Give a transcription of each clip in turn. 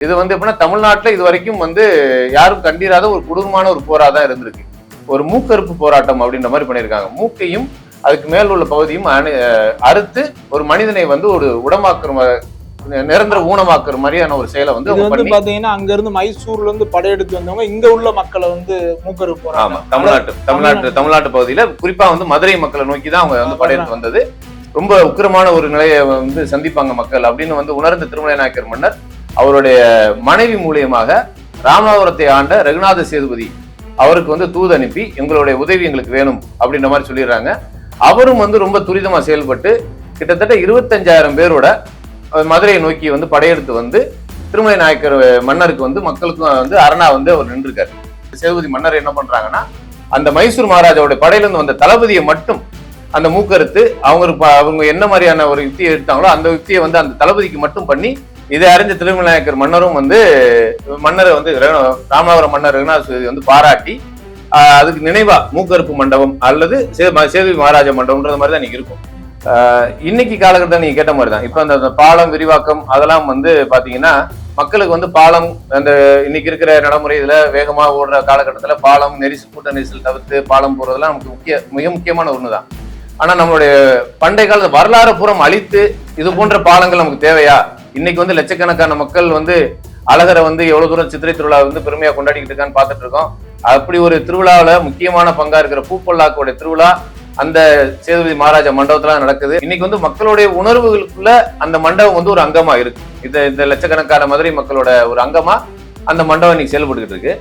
இது வந்து எப்படின்னா தமிழ்நாட்டுல இது வரைக்கும் வந்து யாரும் கண்டிராத ஒரு கொடூரமான ஒரு போரா தான் இருந்திருக்கு. ஒரு மூக்கறுப்பு போராட்டம் அப்படின்ற மாதிரி பண்ணியிருக்காங்க. மூக்கையும் அதுக்கு மேல் உள்ள பகுதியும் அறுத்து ஒரு மனிதனை வந்து ஒரு உடமாக்குற நிரந்தர ஊனமாக்குற மாதிரியான ஒரு செயலை வந்து பாத்தீங்கன்னா அங்க இருந்து மைசூர்ல இருந்து படையெடுத்து வந்தவங்க இங்க உள்ள மக்களை வந்து ஆமா போறாங்க தமிழ்நாட்டு தமிழ்நாட்டு தமிழ்நாட்டு பகுதியில குறிப்பா வந்து மதுரை மக்களை நோக்கி தான் அவங்க வந்து படையெடுத்து வந்தது. ரொம்ப உக்கிரமான ஒரு நிலையை வந்து சந்திப்பாங்க மக்கள் அப்படின்னு வந்து உணர்ந்த திருமலை நாயக்கர் மன்னர் அவருடைய மனைவி மூலியமாக ராமநாதபுரத்தை ஆண்ட ரகுநாத சேதுபதி அவருக்கு வந்து தூது அனுப்பி எங்களுடைய உதவி எங்களுக்கு வேணும் அப்படின்ற மாதிரி சொல்லிடுறாங்க. அவரும் வந்து ரொம்ப துரிதமாக செயல்பட்டு கிட்டத்தட்ட இருபத்தஞ்சாயிரம் பேரோட மதுரையை நோக்கி வந்து படையெடுத்து வந்து திருமலை நாயக்கர் மன்னருக்கு வந்து மக்களுக்கும் வந்து அரணா வந்து அவர் நின்றுருக்காரு. சேதுபதி மன்னர் என்ன பண்றாங்கன்னா அந்த மைசூர் மகாராஜாவுடைய படையிலிருந்து வந்த தளபதியை மட்டும் அந்த மூக்கறுத்து அவங்க ப- அவங்க என்ன மாதிரியான ஒரு யுக்தியை எடுத்தாங்களோ அந்த யுக்தியை வந்து அந்த தளபதிக்கு மட்டும் பண்ணி இதை அறிஞ்ச திருமலைநாயக்கர் மன்னரும் வந்து மன்னரை வந்து ராமநாதபுரம் மன்னர் ரகுநாத வந்து பாராட்டி அதுக்கு நினைவா மூக்கறுப்பு மண்டபம் அல்லது சேவி ம- மகாராஜா மண்டபம்ன்றது மாதிரி தான் இன்னைக்கு இருக்கும். இன்னைக்கு காலகட்டத்தில் நீங்க கேட்ட மாதிரி தான் இப்போ அந்த பாலம் விரிவாக்கம் அதெல்லாம் வந்து பாத்தீங்கன்னா மக்களுக்கு வந்து பாலம் அந்த இன்னைக்கு இருக்கிற நடைமுறை இதுல வேகமா ஓடுற காலகட்டத்தில் பாலம் நெரிசல் கூட்ட நெரிசல் தவிர்த்து பாலம் போறதெல்லாம் நமக்கு முக்கிய மிக முக்கியமான ஒன்று தான் ஆனா நம்மளுடைய பண்டைய கால வரலாறு புறம் அழித்து இது போன்ற பாலங்கள் நமக்கு தேவையா? இன்னைக்கு வந்து லட்சக்கணக்கான மக்கள் வந்து அழகரை வந்து எவ்வளவு தூரம் சித்திரை திருவிழா வந்து பெருமையா கொண்டாடிக்கிட்டு இருக்கான்னு பார்த்துட்டு இருக்கோம். அப்படி ஒரு திருவிழாவில் முக்கியமான பங்கா இருக்கிற பூப்பல்லாக்குடைய திருவிழா அந்த சேதுபதி மகாராஜா மண்டபத்துல நடக்குது. இன்னைக்கு வந்து மக்களுடைய உணர்வுகளுக்குள்ள அந்த மண்டபம் வந்து ஒரு அங்கமா இருக்கு. இந்த இந்த லட்சக்கணக்கான மதுரை மக்களோட ஒரு அங்கமா அந்த மண்டபம் இன்னைக்கு செயல்பட்டுக்கிட்டு இருக்கு.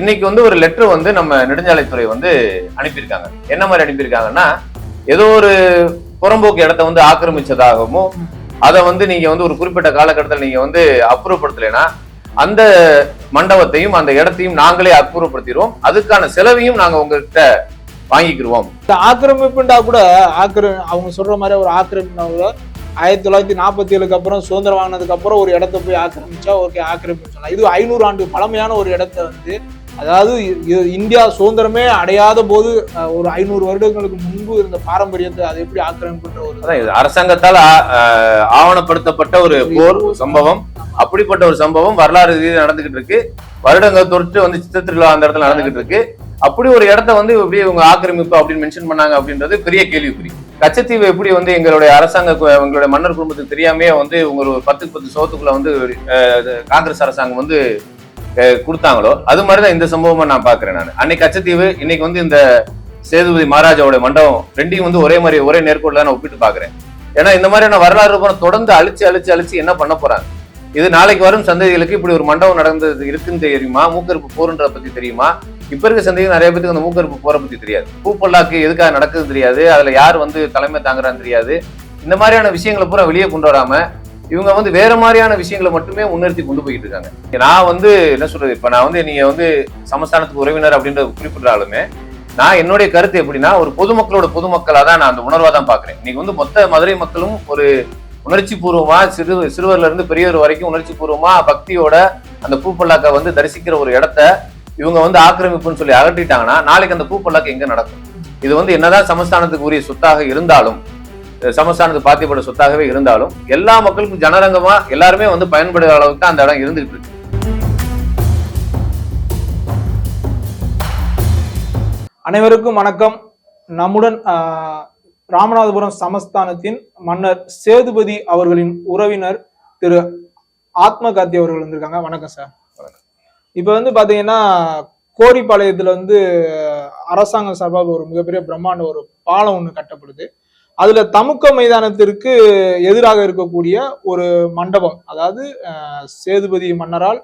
இன்னைக்கு வந்து ஒரு லெட்டர் வந்து நம்ம நெடுஞ்சாலைத்துறை வந்து அனுப்பியிருக்காங்க. என்ன மாதிரி அனுப்பியிருக்காங்கன்னா ஏதோ ஒரு புறம்போக்கு இடத்த வந்து ஆக்கிரமிச்சதாகவும் அதை வந்து நீங்க வந்து ஒரு குறிப்பிட்ட காலகட்டத்தில் நீங்க வந்து அப்புறப்படுத்தலைன்னா அந்த மண்டபத்தையும் அந்த இடத்தையும் நாங்களே அப்புறப்படுத்திடுவோம். அதுக்கான செலவையும் நாங்க உங்ககிட்ட வாங்கிக்கிடுவோம் இந்த ஆக்கிரமிப்புண்டா கூட ஆக்கிர அவங்க சொல்ற மாதிரி ஒரு ஆக்கிரமிப்புனா கூட ஆயிரத்தி தொள்ளாயிரத்தி நாற்பத்தி ஏழுக்கு அப்புறம் சுதந்திரம் வாங்கினதுக்கு அப்புறம் ஒரு இடத்த போய் ஆக்கிரமிச்சா ஓகே ஆக்கிரமிப்பு இது ஐநூறு ஆண்டு பழமையான ஒரு இடத்த வந்து அதாவது இந்தியா சுதந்திரமே அடையாத போது ஒரு ஐநூறு வருடங்களுக்கு முன்பு இருந்த பாரம்பரியத்தை அது எப்படி ஆக்கிரமிப்புன்ற ஒரு இது அரசாங்கத்தால் ஆவணப்படுத்தப்பட்ட ஒரு போர் சம்பவம். அப்படிப்பட்ட ஒரு சம்பவம் வரலாறு ரீதியில் நடந்துகிட்டு இருக்கு. வருடங்கள் தொட்டு வந்து சித்திர திருவிழா அந்த இடத்துல நடந்துகிட்டு இருக்கு. அப்படி ஒரு இடத்த வந்து எப்படி இவங்க ஆக்கிரமிப்பு அப்படின்னு மென்ஷன் பண்ணாங்க அப்படின்றது பெரிய கேள்விக்குறி. கச்சத்தீவு எப்படி வந்து எங்களுடைய அரசாங்க எங்களுடைய மன்னர் குடும்பத்துக்கு தெரியாமே வந்து உங்க ஒரு பத்துக்கு பத்து சோத்துக்குள்ள வந்து இது காங்கிரஸ் அரசாங்கம் வந்து கொடுத்தாங்களோ அது மாதிரி தான் இந்த சம்பவமா நான் பாக்குறேன் நான். அன்னைக்கு கச்சத்தீவு இன்னைக்கு வந்து இந்த சேதுபதி மகாராஜாவோட மண்டபம் ரெண்டையும் வந்து ஒரே மாதிரி ஒரே நேர்கோட்டில் நான் ஒப்பிட்டு பாக்குறேன் ஏன்னா இந்த மாதிரியான வரலாறு பூரா தொடர்ந்து அழிச்சு அழிச்சு அழிச்சு என்ன பண்ண போறாங்க? இது நாளைக்கு வரும் சந்ததிகளுக்கு இப்படி ஒரு மண்டபம் நடந்தது இருக்குன்னு தெரியுமா? மூக்கறுப்பு போருன்றத பத்தி தெரியுமா? இப்ப இருக்க சந்தேகம் நிறைய பேருக்கு அந்த மூக்கறுப்பு போற பத்தி தெரியாது. பூப்பல்லாக்கு எதுக்காக நடக்குது தெரியாது. அதுல யார் வந்து தலைமை தாங்குறான்னு தெரியாது. இந்த மாதிரியான விஷயங்களை பூரா வெளியே கொண்டு வராம இவங்க வந்து வேற மாதிரியான விஷயங்களை மட்டுமே முன்னிறுத்தி கொண்டு போயிட்டு இருக்காங்க. நான் வந்து என்ன சொல்றது? இப்ப நான் வந்து நீங்க வந்து சமஸ்தானத்துக்கு உறவினர் அப்படின்றத குறிப்பிட்டாலுமே நான் என்னுடைய கருத்து எப்படின்னா ஒரு பொதுமக்களோட பொதுமக்களா தான் நான் அந்த உணர்வா தான் பாக்குறேன். இன்னைக்கு வந்து மொத்த மதுரை மக்களும் ஒரு உணர்ச்சி பூர்வமா சிறு சிறுவர்ல இருந்து பெரியவர் வரைக்கும் உணர்ச்சி பூர்வமா பக்தியோட அந்த பூப்பல்லாக்க வந்து தரிசிக்கிற ஒரு இடத்த இவங்க வந்து ஆக்கிரமிப்புன்னு சொல்லி அகற்றிட்டாங்கன்னா நாளைக்கு அந்த பூப்பல்லாக்கு எங்க நடக்கும்? இது வந்து என்னதான் சமஸ்தானத்துக்கு உரிய சொத்தாக இருந்தாலும் அஹ் சமஸ்தானத்துக்கு பாத்தியப்பட்ட சொத்தாகவே இருந்தாலும் எல்லா மக்களுக்கும் ஜனரங்கமா எல்லாருமே வந்து பயன்படுற அளவுக்கு தான் அந்த இடம் இருந்துகிட்டு இருக்கு. அனைவருக்கும் வணக்கம். நம்முடன் ராமநாதபுரம் சமஸ்தானத்தின் மன்னர் சேதுபதி அவர்களின் உறவினர் திரு ஆத்மகாத்தி அவர்கள் வந்திருக்காங்க. வணக்கம் சார். இப்ப வந்து பாத்தீங்கன்னா கோரிப்பாளையத்துல வந்து அரசாங்கம் சார்பாக ஒரு மிகப்பெரிய பிரம்மாண்ட ஒரு பாலம் ஒண்ணு கட்டப்படுது. அதுல தமுக்க மைதானத்திற்கு எதிராக இருக்கக்கூடிய ஒரு மண்டபம் அதாவது சேதுபதி மன்னரால்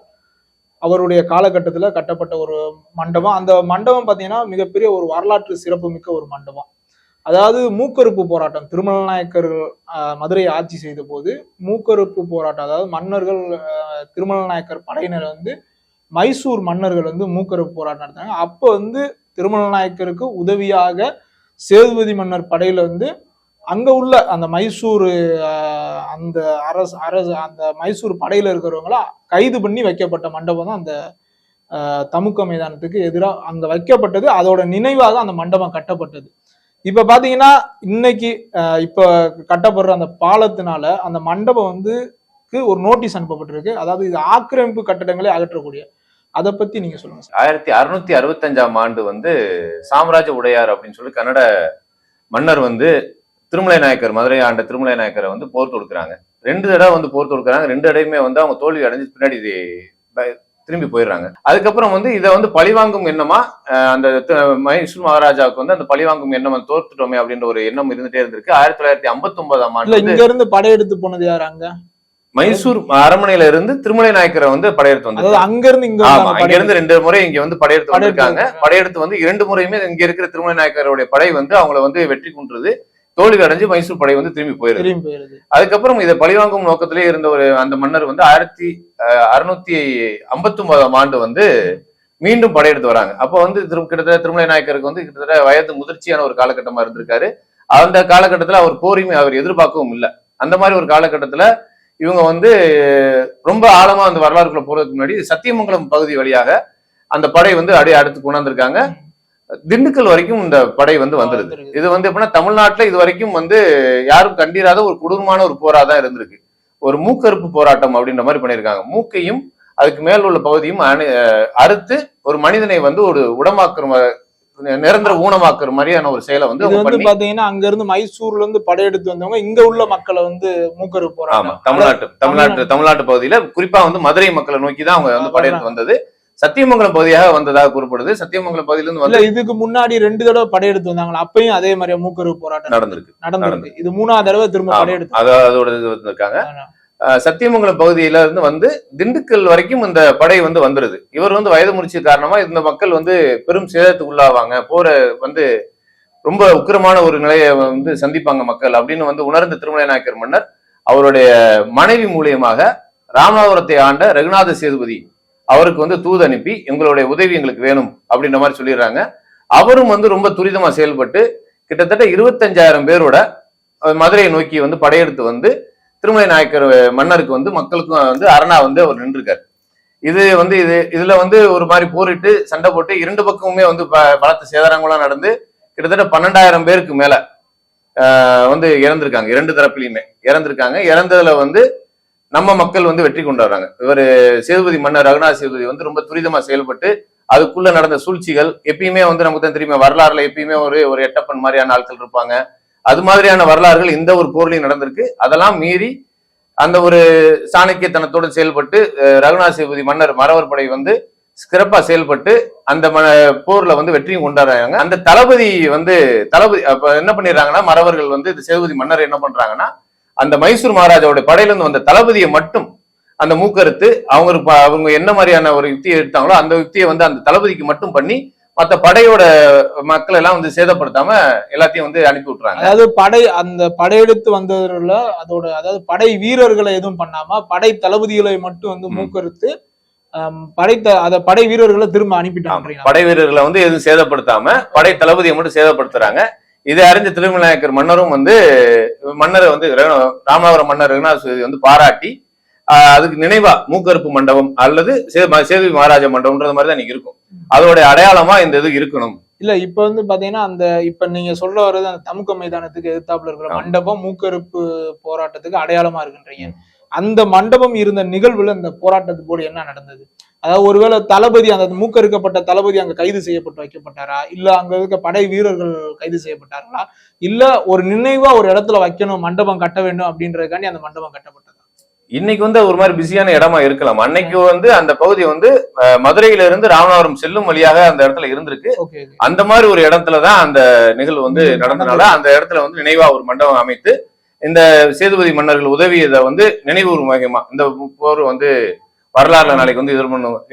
அவருடைய காலகட்டத்தில் கட்டப்பட்ட ஒரு மண்டபம். அந்த மண்டபம் பார்த்தீங்கன்னா மிகப்பெரிய ஒரு வரலாற்று சிறப்புமிக்க ஒரு மண்டபம். அதாவது மூக்கறுப்பு போராட்டம் திருமல நாயக்கர்கள் மதுரையை ஆட்சி செய்த போது மூக்கறுப்பு போராட்டம் அதாவது மன்னர்கள் ஆஹ், திருமல நாயக்கர் படையினர் வந்து மைசூர் மன்னர்கள் வந்து மூக்கறுப்பு போராட்டம் நடத்தாங்க அப்போ வந்து திருமல நாயக்கருக்கு உதவியாக சேதுபதி மன்னர் படையில வந்து அங்க உள்ள அந்த மைசூர் அந்த அரசு அரசு அந்த மைசூர் படையில இருக்கிறவங்களா கைது பண்ணி வைக்கப்பட்ட மண்டபம் தான் அந்த தமுக்க மைதானத்துக்கு எதிராக அங்கே வைக்கப்பட்டது. அதோட நினைவாக அந்த மண்டபம் கட்டப்பட்டது. இப்ப பாத்தீங்கன்னா இன்னைக்கு இப்போ இப்ப கட்டப்படுற அந்த பாலத்தினால அந்த மண்டபம் வந்து ஒரு நோட்டீஸ் அனுப்பப்பட்டிருக்கு. அதாவது இது ஆக்கிரமிப்பு கட்டடங்களை அகற்றக்கூடிய. அதை பத்தி நீங்க சொல்லுங்க சார். ஆயிரத்தி அறுநூத்தி அறுபத்தஞ்சாம் ஆண்டு வந்து சாம்ராஜ உடையார் அப்படின்னு சொல்லி கன்னட மன்னர் வந்து திருமலை நாயக்கர் மதுரை ஆண்ட திருமலை நாயக்கரை வந்து போர் தொடுக்குறாங்க. ரெண்டு தடவை வந்து போர் தொடுக்குறாங்க. ரெண்டு தடவையுமே வந்து அவங்க தோல்வி அடைஞ்சு பின்னாடி திரும்பி போயிடுறாங்க. அதுக்கப்புறம் வந்து இதை வந்து பழிவாங்கும் எண்ணமா அந்த மைசூர் மகாராஜாவுக்கு வந்து அந்த பழிவாங்கும் எண்ணம் வந்து தோத்துட்டோமே அப்படின்ற ஒரு எண்ணம் இருந்துட்டே இருந்திருக்கு. ஆயிரத்தி தொள்ளாயிரத்தி ஐம்பத்தி ஒன்பதாம் ஆண்டு இங்க இருந்து படையெடுத்து போனது யாரு அங்க? மைசூர் அரண்மனையில இருந்து திருமலை நாயக்கரை வந்து படையெடுத்து வந்து அங்க இருந்து இங்க ஆமா அங்க. இருந்து ரெண்டு முறை இங்க வந்து படையெடுத்து வந்திருக்காங்க. படையெடுத்து வந்து இரண்டு முறையுமே இங்க இருக்கிற திருமலை நாயக்கருடைய படை வந்து அவங்கள வந்து வெற்றி குன்றது. தோல்வி அடைஞ்சு மைசூர் படை வந்து திரும்பி போயிருது. திரும்பி அதுக்கப்புறம் இதை பழிவாங்கும் நோக்கத்திலே இருந்த ஒரு அந்த மன்னர் வந்து ஆயிரத்தி அறுநூத்தி ஐம்பத்தி ஒன்பதாம் ஆண்டு வந்து மீண்டும் படையெடுத்து வராங்க. அப்போ வந்து திரு கிட்டத்தட்ட திருமலை நாயக்கருக்கு வந்து கிட்டத்தட்ட வயது முதிர்ச்சியான ஒரு காலகட்டமா இருந்திருக்காரு. அந்த காலகட்டத்துல அவர் போரையுமே அவர் எதிர்பார்க்கவும் இல்லை. அந்த மாதிரி ஒரு காலகட்டத்துல இவங்க வந்து ரொம்ப ஆழமா அந்த வரலாறுக்குள்ள போறதுக்கு முன்னாடி சத்தியமங்கலம் பகுதி வழியாக அந்த படை வந்து அப்படியே அடுத்து கொண்டாந்துருக்காங்க. திண்டுக்கல் வரைக்கும் இந்த படை வந்து வந்துருது. வந்திருக்கு. இது வந்து எப்படின்னா தமிழ்நாட்டுல இது வரைக்கும் வந்து யாரும் கண்டிராத ஒரு கொடூரமான ஒரு போரா தான் இருந்திருக்கு. ஒரு மூக்கறுப்பு போராட்டம் அப்படின்ற மாதிரி பண்ணியிருக்காங்க. மூக்கையும் அதுக்கு மேல் உள்ள பகுதியும் அணு- அறுத்து ஒரு மனிதனை வந்து ஒரு உடமாக்குற நிரந்தர ஊனமாக்குற மாதிரியான ஒரு செயலை வந்து இது பாத்தீங்கன்னா அங்க இருந்து மைசூர்ல இருந்து படையெடுத்து வந்தவங்க இங்க உள்ள மக்களை வந்து ஆமா போறாங்க தமிழ்நாட்டு தமிழ்நாட்டு தமிழ்நாட்டு பகுதியில குறிப்பா வந்து மதுரை மக்களை நோக்கி தான் அவங்க வந்து படையெடுத்து வந்தது. சத்தியமங்கலம் பகுதியாக வந்ததாக கூறப்படுது. சத்தியமங்கலம் பகுதியிலிருந்து வந்து இதுக்கு முன்னாடி ரெண்டு தடவை படையெடுத்து வந்தாங்களா? அப்பயும் அதே மாதிரி மூக்கரு போராட்டம் நடந்திருக்கு. நடந்திருக்கு. இது மூணாவது தடவை திரும்ப. படையெடுத்து அது அதோட இது வந்திருக்காங்க. சத்தியமங்கலம் பகுதியில இருந்து வந்து திண்டுக்கல் வரைக்கும் இந்த படை வந்து வந்துருது. இவர் வந்து வயது முடிச்ச காரணமா இந்த மக்கள் வந்து பெரும் சேதத்துக்கு உள்ளாவாங்க. போற வந்து ரொம்ப உக்கிரமான ஒரு நிலையை வந்து சந்திப்பாங்க மக்கள் அப்படின்னு வந்து உணர்ந்த திருமலை நாயக்கர் மன்னர் அவருடைய மனைவி மூலியமாக ராமநாதபுரத்தை ஆண்ட ரகுநாத சேதுபதி அவருக்கு வந்து தூது அனுப்பி எங்களுடைய உதவி எங்களுக்கு வேணும் அப்படின்ற மாதிரி சொல்லிடுறாங்க. அவரும் வந்து ரொம்ப துரிதமா செயல்பட்டு கிட்டத்தட்ட இருபத்தஞ்சாயிரம் பேரோட மதுரையை நோக்கி வந்து படையெடுத்து வந்து திருமலை நாயக்கர் மன்னருக்கு வந்து மக்களுக்கும் வந்து அரணா வந்து அவர் நின்றுருக்காரு. இது வந்து இது இதுல வந்து ஒரு மாதிரி போரிட்டு சண்டை போட்டு இரண்டு பக்கமுமே வந்து ப- பலத்த சேதாரங்களாம் நடந்து கிட்டத்தட்ட பன்னெண்டாயிரம் பேருக்கு மேல வந்து இறந்திருக்காங்க. இரண்டு தரப்புலையுமே இறந்திருக்காங்க. இறந்ததுல வந்து நம்ம மக்கள் வந்து வெற்றி கொண்டு வர்றாங்க இவர் சேதுபதி மன்னர் ரகுநாத சேதுபதி வந்து ரொம்ப துரிதமா செயல்பட்டு அதுக்குள்ள நடந்த சூழ்ச்சிகள் எப்பயுமே வந்து நமக்கு தான் தெரியுமா. வரலாறுல எப்பயுமே ஒரு ஒரு எட்டப்பன் மாதிரியான ஆட்கள் இருப்பாங்க. அது மாதிரியான வரலாறுகள் இந்த ஒரு போர்லையும் நடந்திருக்கு. அதெல்லாம் மீறி அந்த ஒரு சாணக்கியத்தனத்தோடு செயல்பட்டு ரகுநாத சேதுபதி மன்னர் மறவர் படை வந்து சிறப்பா செயல்பட்டு அந்த ம போர்ல வந்து வெற்றியும் கொண்டாடுறாங்க. அந்த தளபதி வந்து தளபதி அப்போ என்ன பண்ணிடுறாங்கன்னா மறவர்கள் வந்து இந்த சேதுபதி மன்னர் என்ன பண்றாங்கன்னா அந்த மைசூர் மகாராஜாவோட படையில இருந்து வந்த தளபதியை மட்டும் அந்த மூக்கறுத்து அவங்க அவங்க என்ன மாதிரியான ஒரு யுக்தியை எடுத்தாங்களோ அந்த யுக்தியை வந்து அந்த தளபதிக்கு மட்டும் பண்ணி மத்த படையோட மக்கள் எல்லாம் வந்து சேதப்படுத்தாம எல்லாத்தையும் வந்து அனுப்பி விட்டுறாங்க. அதாவது படை அந்த படையெடுத்து வந்ததுல அதோட அதாவது படை வீரர்களை எதுவும் பண்ணாம படை தளபதிகளை மட்டும் வந்து. மூக்கறுத்து ஆம், படை த- அத படை வீரர்களை திரும்ப அனுப்பிட்டாங்க படை வீரர்களை வந்து எதுவும் சேதப்படுத்தாம படை தளபதியை மட்டும் சேதப்படுத்துறாங்க. இதை அறிஞ்ச திருமலைநாயக்கர் மன்னரும் வந்து மன்னரை வந்து ராமநாதபுரம் மன்னர் ரகுநாத வந்து பாராட்டி அதுக்கு நினைவா மூக்கறுப்பு மண்டபம் அல்லது சே- ம- சேதுபதி மகாராஜா மண்டபம்ன்றது மாதிரி தான் இன்னைக்கு இருக்கும். அதோட அடையாளமா இந்த இது இருக்கணும். இல்ல இப்ப வந்து பாத்தீங்கன்னா அந்த இப்ப நீங்க சொல்ல வர்றது அந்த தமுக்க மைதானத்துக்கு எதிர்த்தாப்புல இருக்கிற. மண்டபம் மூக்கறுப்பு போராட்டத்துக்கு அடையாளமா இருக்குன்றீங்க. அந்த மண்டபம் இருந்த நிகழ்வுல இந்த போராட்டத்து போது என்ன நடந்தது? அதாவது ஒருவேளை தளபதி அந்த மூக்கறுக்கப்பட்ட தளபதி அங்க கைது செய்யப்பட்டு வைக்கப்பட்டாரா? இல்ல அங்க இருக்க படை வீரர்கள் கைது செய்யப்பட்டார்களா? இல்ல ஒரு நினைவா ஒரு இடத்துல வைக்கணும் மண்டபம் கட்ட வேண்டும் அப்படின்றதுக்காண்டி அந்த மண்டபம் கட்டப்பட்டதா? இன்னைக்கு வந்து ஒரு மாதிரி பிஸியான இடமா இருக்கலாம். அன்னைக்கு வந்து அந்த பகுதி வந்து மதுரையில இருந்து ராமநாதபுரம் செல்லும் வழியாக அந்த இடத்துல இருந்திருக்கு. அந்த மாதிரி ஒரு இடத்துல தான் அந்த நிகழ்வு வந்து நடந்தனால அந்த இடத்துல வந்து நினைவா ஒரு மண்டபம் அமைத்து இந்த சேதுபதி மன்னர்கள் உதவியதை வந்து நினைவு வகைமா இந்த போர் வந்து வரலாறுல நாளைக்கு வந்து இது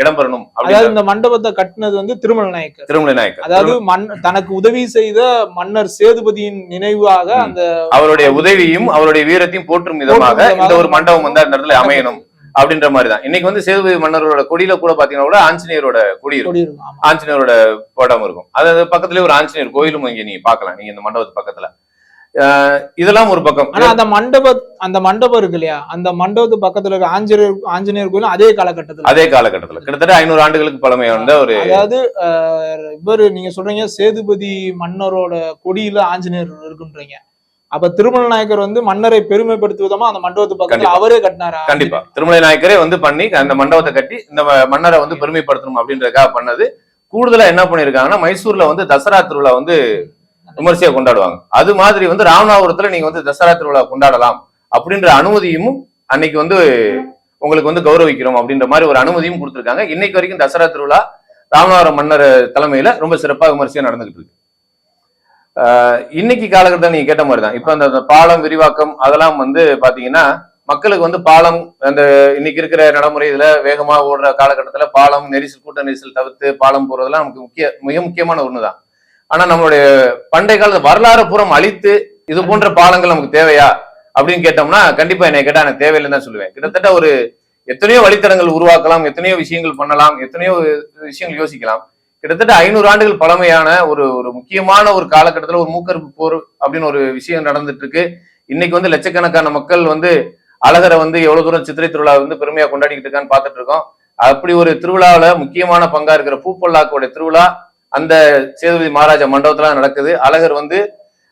இடம்பெறணும் அதாவது இந்த மண்டபத்தை கட்டினது வந்து திருமல நாயக்கர். திருமலை நாயக்கர். அதாவது மண் தனக்கு உதவி செய்த மன்னர் சேதுபதியின் நினைவாக. அந்த அவருடைய உதவியும் அவருடைய வீரத்தையும் போற்றும் விதமாக இந்த ஒரு மண்டபம் வந்து அந்த இடத்துல அமையணும் அப்படின்ற மாதிரி தான் இன்னைக்கு வந்து சேதுபதி மன்னரோட கொடியில கூட பாத்தீங்கன்னா கூட ஆஞ்சநேயரோட கொடி இருக்கும். ஆஞ்சநேயரோட படம் இருக்கும். அதாவது பக்கத்துலயே ஒரு ஆஞ்சநேயர் கோயிலும் இங்க நீங்க பார்க்கலாம். நீங்க இந்த மண்டபத்து பக்கத்துல. இதெல்லாம் ஒரு பக்கம். ஆனா அந்த மண்டப அந்த மண்டபம் இருக்கு இல்லையா? அந்த மண்டபத்து பக்கத்துல இருக்க ஆஞ்சநேயர் ஆஞ்சநேயர் கோயிலும் அதே காலகட்டத்துல அதே காலகட்டத்துல. கிட்டத்தட்ட ஐநூறு ஆண்டுகளுக்கு பழமை வந்த ஒரு அதாவது இவரு நீங்க சொல்றீங்க சேதுபதி மன்னரோட கொடியில ஆஞ்சநேயர் இருக்குன்றீங்க. அப்ப திருமல நாயக்கர் வந்து மன்னரை பெருமைப்படுத்தும் விதமா அந்த மண்டபத்து பக்கத்துல. அவரே கட்டினாரா? கண்டிப்பா. திருமலை நாயக்கரே வந்து பண்ணி அந்த மண்டபத்தை கட்டி இந்த மன்னரை வந்து பெருமைப்படுத்தணும் அப்படின்றதுக்காக பண்ணது. கூடுதலா என்ன பண்ணிருக்காங்கன்னா மைசூர்ல வந்து தசரா திருவிழா வந்து விமர்சையா கொண்டாடுவாங்க. அது மாதிரி வந்து ராமநாதபுரத்துல நீங்க வந்து தசரா திருவிழா கொண்டாடலாம் அப்படின்ற அனுமதியும் அன்னைக்கு வந்து உங்களுக்கு வந்து கௌரவிக்கிறோம் அப்படின்ற மாதிரி ஒரு அனுமதியும் கொடுத்துருக்காங்க. இன்னைக்கு வரைக்கும் தசரா திருவிழா ராமநாதபுரம் மன்னர் தலைமையில ரொம்ப சிறப்பாக விமர்சையா நடந்துகிட்டு இருக்கு. ஆஹ் இன்னைக்கு காலகட்டத்தில் நீங்க கேட்ட மாதிரி தான் இப்ப அந்த பாலம் விரிவாக்கம் அதெல்லாம் வந்து பாத்தீங்கன்னா மக்களுக்கு வந்து பாலம் அந்த இன்னைக்கு இருக்கிற நடைமுறை இதுல வேகமா ஓடுற காலகட்டத்துல பாலம் நெரிசல் கூட்ட நெரிசல் தவிர்த்து பாலம் போறதெல்லாம் நமக்கு முக்கிய மிக முக்கியமான ஒன்று தான் ஆனா நம்மளுடைய பண்டைய கால வரலாறு புறம் அழித்து இது போன்ற பாலங்கள் நமக்கு தேவையா அப்படின்னு கேட்டோம்னா கண்டிப்பா என்னை கேட்டா எனக்கு தேவையில்லைன்னு தான் சொல்லுவேன். கிட்டத்தட்ட ஒரு எத்தனையோ வழித்தடங்கள் உருவாக்கலாம் எத்தனையோ விஷயங்கள் பண்ணலாம் எத்தனையோ விஷயங்கள் யோசிக்கலாம். கிட்டத்தட்ட ஐநூறு ஆண்டுகள் பழமையான ஒரு ஒரு முக்கியமான ஒரு காலகட்டத்தில் ஒரு மூக்கறுப்பு போர் அப்படின்னு ஒரு விஷயம் நடந்துட்டு இருக்கு இன்னைக்கு வந்து லட்சக்கணக்கான மக்கள் வந்து அழகரை வந்து எவ்வளவு தூரம் சித்திரை திருவிழா வந்து பெருமையா கொண்டாடிக்கிட்டு இருக்கான்னு பார்த்துட்டு இருக்கோம். அப்படி ஒரு திருவிழாவில் முக்கியமான பங்கா இருக்கிற பூப்பல்லாக்கோட திருவிழா அந்த சேதுபதி மகாராஜா மண்டபத்துல நடக்குது. அழகர் வந்து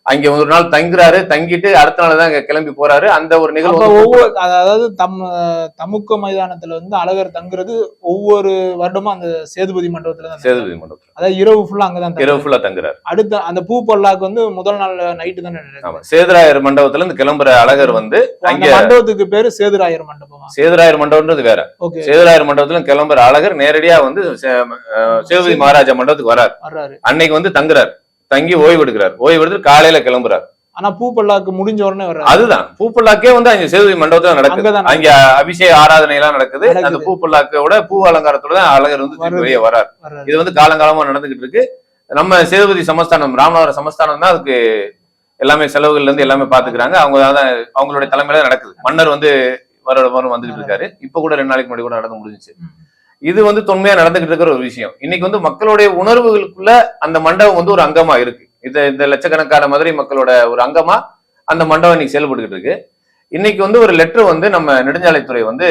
அங்க ஒரு நாள் தங்குறாரு தங்கிட்டு அடுத்த நாள் தான் அங்க கிளம்பி போறாரு. அந்த ஒரு நிகழ்வு ஒவ்வொரு அதாவது தம் தமுக்க மைதானத்துல வந்து அழகர் தங்குறது ஒவ்வொரு வருடமும் அந்த சேதுபதி மண்டபத்துல தான். சேதுபதி மண்டபத்துல. அதாவது இரவு ஃபுல்லா அங்கதான் தங்குறாரு. இரவு ஃபுல்லா தங்குறாரு. அடுத்த அந்த பூ பல்லாக்கு வந்து முதல் நாள் நைட்டு தானே சேதுராயர் மண்டபத்துல இருந்து கிளம்புற அழகர் வந்து அங்க மண்டபத்துக்கு பேரு சேதுராயர் மண்டபமா? சேதுராயர் மண்டபம்ன்றது வேற. ஓகே. சேதுராயர் மண்டபத்துல கிளம்புற அழகர் நேரடியா வந்து சேதுபதி மகாராஜா மண்டபத்துக்கு வரார். வர்றாரு. அன்னைக்கு வந்து தங்குறார். தங்கி ஓய்வு எடுக்கிறார். ஓய்வு எடுத்து காலையில கிளம்புறார். ஆனா பூ பல்லாக்கு முடிஞ்ச உடனே வர்றாரு. அதுதான். பூப்பல்லாக்கே வந்து அங்க சேதுபதி மண்டபத்துல நடக்குது. அங்க அபிஷேக ஆராதனை எல்லாம் நடக்குது. அந்த பூப்பல்லாக்கோட பூ அலங்காரத்தோட தான் அழகர் வந்து. வெளியே வரார் இது வந்து காலங்காலமா நடந்துகிட்டு இருக்கு. நம்ம சேதுபதி சமஸ்தானம் ராமநாதபுரம் சமஸ்தானம் தான் அதுக்கு எல்லாமே செலவுகள்ல இருந்து எல்லாமே பாத்துக்கிறாங்க. அவங்க தான் அவங்களுடைய தலைமையில நடக்குது. மன்னர் வந்து வர வரும் வந்துகிட்டு இருக்காரு. இப்ப கூட ரெண்டு நாளைக்கு முன்னாடி கூட நடந்து முடிஞ்சுச்சு. இது வந்து தொன்மையா நடந்துகிட்டு இருக்கிற ஒரு விஷயம். இன்னைக்கு வந்து மக்களுடைய உணர்வுகளுக்குள்ள அந்த மண்டபம் வந்து ஒரு அங்கமா இருக்கு. இந்த இந்த லட்சக்கணக்கான மதுரை மக்களோட ஒரு அங்கமா அந்த மண்டபம் இன்னைக்கு செயல்பட்டுக்கிட்டு இருக்கு. இன்னைக்கு வந்து ஒரு லெட்டர் வந்து நம்ம நெடுஞ்சாலைத்துறை வந்து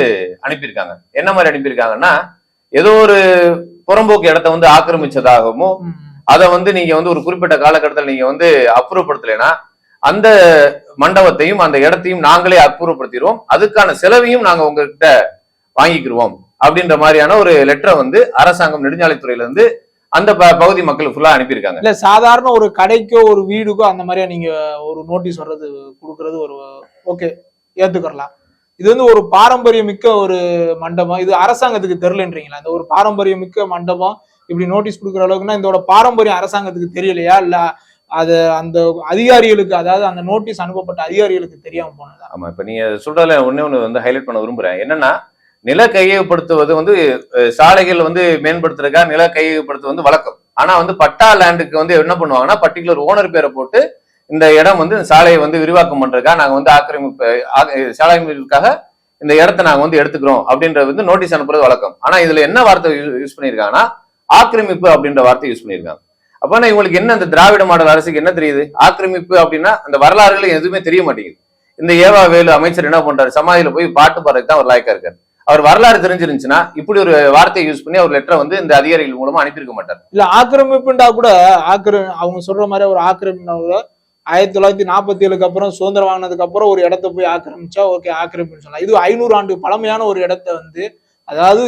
அனுப்பியிருக்காங்க. என்ன மாதிரி அனுப்பியிருக்காங்கன்னா ஏதோ ஒரு புறம்போக்கு இடத்த வந்து ஆக்கிரமிச்சதாகவும். அதை வந்து நீங்க வந்து ஒரு குறிப்பிட்ட காலகட்டத்தில் நீங்க வந்து அப்புறப்படுத்தலைன்னா அந்த மண்டபத்தையும் அந்த இடத்தையும் நாங்களே அப்புறப்படுத்திடுவோம். அதுக்கான செலவையும் நாங்க உங்ககிட்ட வாங்கிக்கிருவோம். அப்படின்ற மாதிரியான ஒரு லெட்டரை வந்து அரசாங்கம் நெடுஞ்சாலைத்துறையில இருந்து அந்த பகுதி மக்கள் ஃபுல்லா அனுப்பியிருக்காங்க. இல்ல சாதாரண ஒரு கடைக்கோ ஒரு வீடுக்கோ அந்த மாதிரியா நீங்க ஒரு நோட்டீஸ் வர்றது கொடுக்கறது ஒரு ஓகே ஏத்துக்கறலாம். இது வந்து ஒரு பாரம்பரியம் மிக்க ஒரு மண்டபம். இது அரசாங்கத்துக்கு தெரியலன்றீங்களா? இந்த ஒரு பாரம்பரியம் மிக்க மண்டபம் இப்படி நோட்டீஸ் கொடுக்குற அளவுக்குன்னா இதோட பாரம்பரியம் அரசாங்கத்துக்கு தெரியலையா? இல்ல அது அந்த அதிகாரிகளுக்கு அதாவது அந்த நோட்டீஸ் அனுப்பப்பட்ட அதிகாரிகளுக்கு தெரியாம போனதா? ஆமா இப்ப நீங்க சொல்றதுல ஒண்ணே ஒண்ணு வந்து ஹைலைட் பண்ண விரும்புறேன். என்னன்னா நில கையகப்படுத்துவது வந்து சாலைகள் வந்து மேம்படுத்துறதுக்காக நில கையகப்படுத்துவது வந்து வழக்கம். ஆனா வந்து பட்டா லேண்டுக்கு வந்து என்ன பண்ணுவாங்கன்னா பர்டிகுலர் ஓனர் பேரை போட்டு இந்த இடம் வந்து இந்த சாலையை வந்து விரிவாக்கம் பண்றதுக்காக நாங்க வந்து ஆக்கிரமிப்பு ஆ- சாலை இந்த இடத்த நாங்க வந்து எடுத்துக்கிறோம் அப்படின்றது வந்து நோட்டீஸ் அனுப்புறது வழக்கம். ஆனா இதுல என்ன வார்த்தை யூஸ் பண்ணிருக்காங்கன்னா ஆக்கிரமிப்பு அப்படின்ற வார்த்தை யூஸ் பண்ணிருக்காங்க அப்போனா இவங்களுக்கு என்ன இந்த திராவிட மாடல் அரசுக்கு என்ன தெரியுது? ஆக்கிரமிப்பு அப்படின்னா அந்த வரலாறுகள் எதுவுமே தெரிய மாட்டேங்குது. இந்த ஏவா வேலு அமைச்சர் என்ன பண்றாரு? சமாதியில போய் பாட்டு பாடுறதுக்கு தான் ஒரு லாய்க்கா இருக்காரு. அவர் வரலாறு தெரிஞ்சிருந்துச்சுன்னா இப்படி ஒரு வார்த்தையை யூஸ் பண்ணி அவர் லெட்டரை வந்து இந்த அதிகாரிகள் மூலமா அனுப்பியிருக்க மாட்டார். இல்ல ஆக்கிரமிப்புண்டா கூட ஆக்கிர அவங்க சொல்ற மாதிரி ஒரு ஆக்கிரமிப்புனா கூட ஆயிரத்தி தொள்ளாயிரத்தி நாற்பத்தி ஏழுக்கு அப்புறம் சுதந்திரம் வாங்கினதுக்கு அப்புறம் ஒரு இடத்த போய் ஆக்கிரமிச்சா ஓகே ஆக்கிரமிப்புன்னு சொல்லலாம். இது ஐநூறு ஆண்டு பழமையான ஒரு இடத்த வந்து அதாவது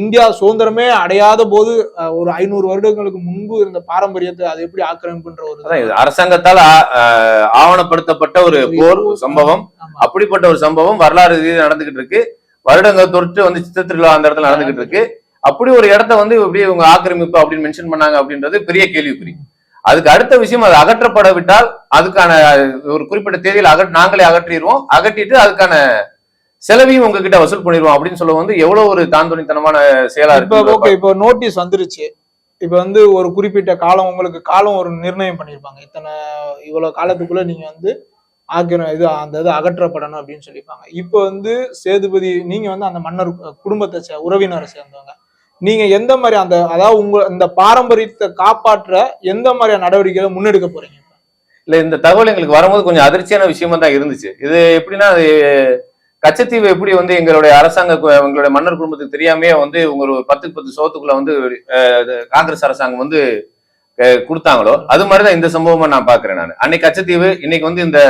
இந்தியா சுதந்திரமே அடையாத போது ஒரு ஐநூறு வருடங்களுக்கு முன்பு இருந்த பாரம்பரியத்தை அது எப்படி ஆக்கிரமிப்புன்ற ஒரு அரசாங்கத்தால் ஆவணப்படுத்தப்பட்ட ஒரு போர் சம்பவம். அப்படிப்பட்ட ஒரு சம்பவம் வரலாறு நடந்துகிட்டு இருக்கு. வருடங்கள் தொட்டு வந்து சித்திர திருவிழா அந்த இடத்துல நடந்துகிட்டு இருக்கு. அப்படி ஒரு இடத்த வந்து இப்படி இவங்க ஆக்கிரமிப்பு அப்படின்னு மென்ஷன் பண்ணாங்க அப்படின்றது பெரிய கேள்விக்குறி. அதுக்கு அடுத்த விஷயம் அது அகற்றப்பட விட்டால் அதுக்கான ஒரு குறிப்பிட்ட தேதியில் அகட் நாங்களே அகற்றிடுவோம். அகற்றிட்டு அதுக்கான செலவையும் உங்ககிட்ட வசூல் பண்ணிடுவோம் அப்படின்னு சொல்ல வந்து எவ்வளவு ஒரு தாந்தோணித்தனமான செயலா இருக்கு ஓகே இப்போ நோட்டீஸ் வந்துருச்சு. இப்ப வந்து ஒரு குறிப்பிட்ட காலம் உங்களுக்கு காலம் ஒரு நிர்ணயம் பண்ணிருப்பாங்க. இத்தனை இவ்வளவு காலத்துக்குள்ள நீங்க வந்து ஆக்கிரம் இது அந்த இது அகற்றப்படணும் அப்படின்னு சொல்லிப்பாங்க. இப்போ வந்து சேதுபதி நீங்க வந்து அந்த மன்னர் குடும்பத்தை சே- உறவினரை சேர்ந்தவங்க. நீங்க எந்த மாதிரி அந்த அதாவது உங்க இந்த பாரம்பரியத்தை காப்பாற்ற எந்த மாதிரியான நடவடிக்கைகளை முன்னெடுக்க போறீங்க? இல்ல இந்த தகவல் எங்களுக்கு வரும்போது கொஞ்சம் அதிர்ச்சியான விஷயமா தான் இருந்துச்சு. இது எப்படின்னா அது கச்சத்தீவு எப்படி வந்து எங்களுடைய அரசாங்க எங்களுடைய மன்னர் குடும்பத்துக்கு தெரியாமே வந்து உங்க ஒரு பத்துக்கு பத்து சோத்துக்குள்ள வந்து காங்கிரஸ் அரசாங்கம் வந்து கொடுத்தாங்களோ அது மாதிரிதான் இந்த சம்பவமா நான் பாக்குறேன் நான். அன்னைக்கு கச்சத்தீவு இன்னைக்கு வந்து இந்த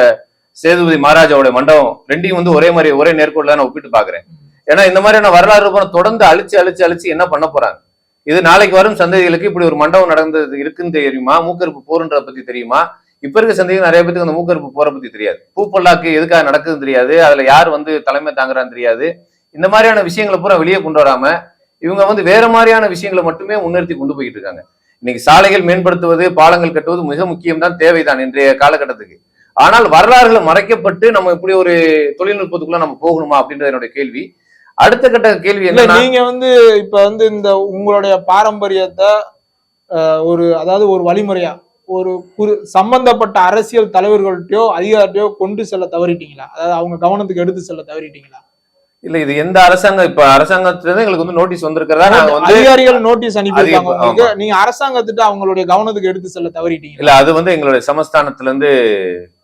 சேதுபதி மகாராஜாவோட மண்டபம் ரெண்டையும் வந்து ஒரே மாதிரி ஒரே நேர்கோட்டில் நான் ஒப்பிட்டு பாக்குறேன் ஏன்னா இந்த மாதிரியான வரலாறு படம் தொடர்ந்து அழிச்சு அழிச்சு அழிச்சு என்ன பண்ண போறாங்க? இது நாளைக்கு வரும் சந்ததிகளுக்கு இப்படி ஒரு மண்டபம் நடந்தது இருக்குன்னு தெரியுமா? மூக்கறுப்பு போருன்றத பத்தி தெரியுமா? இப்ப இருக்க சந்தேகம் நிறைய பேருக்கு அந்த மூக்கறுப்பு போற பத்தி தெரியாது. பூப்பல்லாக்கு எதுக்காக நடக்குதுன்னு தெரியாது. அதுல யார் வந்து தலைமை தாங்குறான்னு தெரியாது. இந்த மாதிரியான விஷயங்களை பூரா வெளியே கொண்டு வராம இவங்க வந்து வேற மாதிரியான விஷயங்களை மட்டுமே முன்னிறுத்தி கொண்டு போயிட்டு இருக்காங்க. இன்னைக்கு சாலைகள் மேம்படுத்துவது பாலங்கள் கட்டுவது மிக முக்கியம் தான் தேவைதான் இன்றைய காலகட்டத்துக்கு. ஆனால் வரலாறுகளை மறைக்கப்பட்டு நம்ம இப்படி ஒரு தொழில்நுட்பத்துக்குள்ள நம்ம போகணுமா அப்படின்றது என்னுடைய கேள்வி. அடுத்த கட்ட கேள்வி என்னன்னா நீங்க வந்து இப்ப வந்து இந்த உங்களுடைய பாரம்பரியத்தை ஒரு அதாவது ஒரு வழிமுறையா ஒரு குறு சம்பந்தப்பட்ட அரசியல் தலைவர்கள்ட்டயோ அதிகாரிட்டையோ கொண்டு செல்ல தவறிட்டீங்களா? அதாவது அவங்க கவனத்துக்கு எடுத்து செல்ல தவறிட்டீங்களா? இல்ல இது எந்த அரசாங்கம் இப்ப அரசாங்கத்துல இருந்து எங்களுக்கு வந்து நோட்டீஸ் வந்திருக்கிறதா? நாங்க வந்து அதிகாரிகள் நோட்டீஸ் அனுப்பியிருக்காங்க உங்களுக்கு நீங்க அரசாங்கத்திட்ட அவங்களுடைய கவனத்துக்கு எடுத்து செல்ல தவறிட்டீங்களா இல்ல அது வந்து எங்களுடைய சமஸ்தானத்துல இருந்து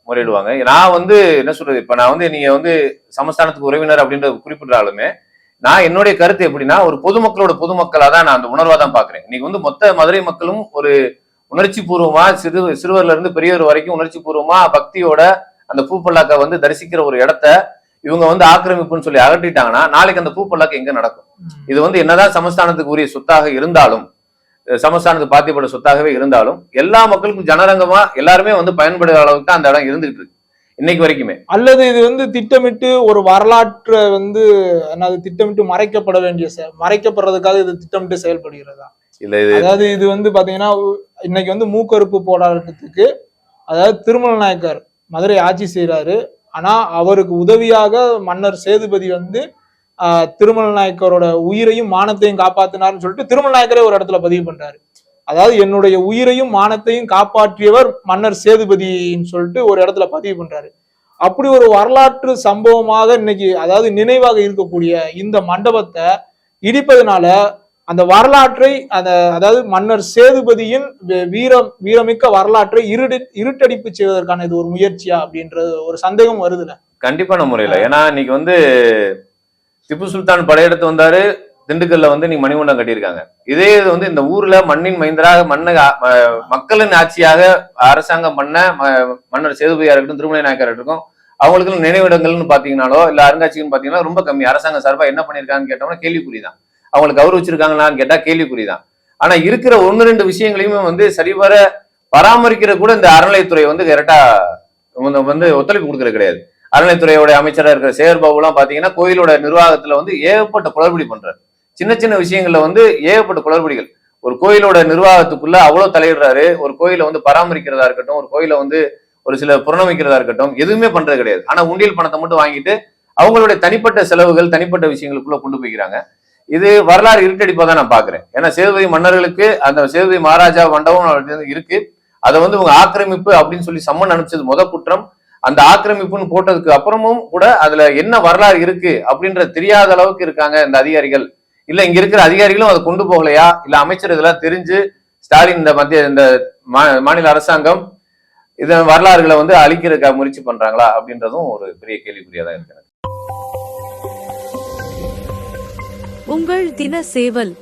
முறையிடுவாங்க. நான் வந்து என்ன சொல்றது இப்ப நான் வந்து நீங்க வந்து சமஸ்தானத்துக்கு உறவினர் அப்படின்றத குறிப்பிட்டாலுமே நான் என்னுடைய கருத்து எப்படின்னா ஒரு பொதுமக்களோட பொதுமக்களா தான் நான் அந்த உணர்வா தான் பாக்குறேன். இன்னைக்கு வந்து மொத்த மதுரை மக்களும் ஒரு உணர்ச்சி பூர்வமா சிறு சிறுவர்ல இருந்து பெரியவர் வரைக்கும் உணர்ச்சி பூர்வமா பக்தியோட அந்த பூப்பல்லாக்க வந்து தரிசிக்கிற ஒரு இடத்த இவங்க வந்து ஆக்கிரமிப்புன்னு சொல்லி அகற்றிட்டாங்கன்னா நாளைக்கு அந்த பூப்பல்லாக்கு எங்க நடக்கும்? இது வந்து என்னதான் சமஸ்தானத்துக்கு உரிய சொத்தாக இருந்தாலும் சமஸ்தானத்துக்கு பாத்தியப்பட்ட சொத்தாகவே இருந்தாலும் எல்லா மக்களுக்கும் ஜனரங்கமா எல்லாருமே வந்து பயன்படுற அளவுக்கு தான் அந்த இடம் இருந்துகிட்டு இருக்கு. இன்னைக்கு வரைக்குமே. அல்லது இது வந்து திட்டமிட்டு ஒரு வரலாற்றை வந்து என்னது திட்டமிட்டு மறைக்கப்பட வேண்டிய மறைக்கப்படுறதுக்காக இது திட்டமிட்டு செயல்படுகிறதா? இல்ல இது அதாவது இது வந்து பாத்தீங்கன்னா இன்னைக்கு வந்து மூக்கறுப்பு போராட்டத்துக்கு அதாவது திருமல நாயக்கர் மதுரை ஆட்சி செய்றாரு. ஆனா அவருக்கு உதவியாக மன்னர் சேதுபதி வந்து திருமல் நாயக்கரோட உயிரையும் மானத்தையும் காப்பாத்தினார்னு சொல்லிட்டு திருமல் நாயக்கரே ஒரு இடத்துல பதிவு பண்றாரு. அதாவது என்னுடைய உயிரையும் மானத்தையும் காப்பாற்றியவர் மன்னர் சேதுபதின்னு சொல்லிட்டு ஒரு இடத்துல பதிவு பண்றாரு. அப்படி ஒரு வரலாற்று சம்பவமாக இன்னைக்கு அதாவது நினைவாக இருக்கக்கூடிய இந்த மண்டபத்தை இடிப்பதனால அந்த வரலாற்றை அந்த அதாவது மன்னர் சேதுபதியின் வீரம் வீரமிக்க வரலாற்றை இருடி இருட்டடிப்பு செய்வதற்கான இது ஒரு முயற்சியா அப்படின்றது ஒரு சந்தேகம் வருதுல? கண்டிப்பான முறையில. ஏன்னா இன்னைக்கு வந்து திப்பு சுல்தான் படையெடுத்து வந்தாரு திண்டுக்கல்ல வந்து நீ மணிமண்டபம் கட்டியிருக்காங்க. இதே இது வந்து இந்த ஊர்ல மண்ணின் மைந்தராக மண்ண மக்களின் ஆட்சியாக அரசாங்கம் பண்ண மன்னர் சேதுபதியா இருக்கட்டும் திருமலை நாயக்கர் இருக்கட்டும் அவங்களுக்கு நினைவிடங்கள்னு பாத்தீங்கன்னாலோ இல்ல அருங்காட்சியகம்னு பாத்தீங்கன்னா ரொம்ப கம்மி. அரசாங்கம் சார்பா என்ன பண்ணிருக்காங்கன்னு கேட்டோம்னா கேள்விக்குறிதான். அவங்களுக்கு கௌரவிச்சிருக்காங்களான்னு கேட்டா கேள்விக்குறிதான். ஆனா இருக்கிற ஒன்னு ரெண்டு விஷயங்களையுமே வந்து சரிவர பராமரிக்கிற கூட இந்த அறநிலைத்துறை வந்து கரெக்டா வந்து ஒத்துழைப்பு கொடுக்கறது கிடையாது. அறநிலைத்துறையோட அமைச்சராக இருக்கிற சேகர் பாபுலாம் பாத்தீங்கன்னா கோயிலோட நிர்வாகத்துல வந்து ஏகப்பட்ட குளறுபடி பண்றாரு. சின்ன சின்ன விஷயங்கள்ல வந்து ஏகப்பட்ட குளறுபடிகள். ஒரு கோயிலோட நிர்வாகத்துக்குள்ள அவ்வளவு தலையிடுறாரு. ஒரு கோயிலை வந்து பராமரிக்கிறதா இருக்கட்டும் ஒரு கோயிலை வந்து ஒரு சில புறணமிக்கிறதா இருக்கட்டும் எதுவுமே பண்றது கிடையாது. ஆனா உண்டியல் பணத்தை மட்டும் வாங்கிட்டு அவங்களுடைய தனிப்பட்ட செலவுகள் தனிப்பட்ட விஷயங்களுக்குள்ள கொண்டு போய்க்கிறாங்க. இது வரலாறு இருட்டடிப்பா தான் நான் பாக்குறேன் ஏன்னா சேதுபதி மன்னர்களுக்கு அந்த சேதுபதி மகாராஜா மண்டபம் இருக்கு. அதை வந்து இவங்க ஆக்கிரமிப்பு அப்படின்னு சொல்லி சம்மன் அனுப்பிச்சது முத குற்றம். அந்த ஆக்கிரமிப்புன்னு போட்டதுக்கு அப்புறமும் கூட அதுல என்ன வரலாறு இருக்கு அப்படின்ற தெரியாத அளவுக்கு இருக்காங்க இந்த அதிகாரிகள். இல்ல இங்க இருக்கிற அதிகாரிகளும் அதை கொண்டு போகலையா? இல்ல அமைச்சர் இதெல்லாம் தெரிஞ்சு ஸ்டாலின் இந்த மத்திய இந்த மா- மாநில அரசாங்கம் இதன் வரலாறுகளை வந்து அழிக்கிறதுக்காக முயற்சி பண்றாங்களா அப்படின்றதும் ஒரு பெரிய கேள்விக்குறியா தான் உங்கள் தின சேவல்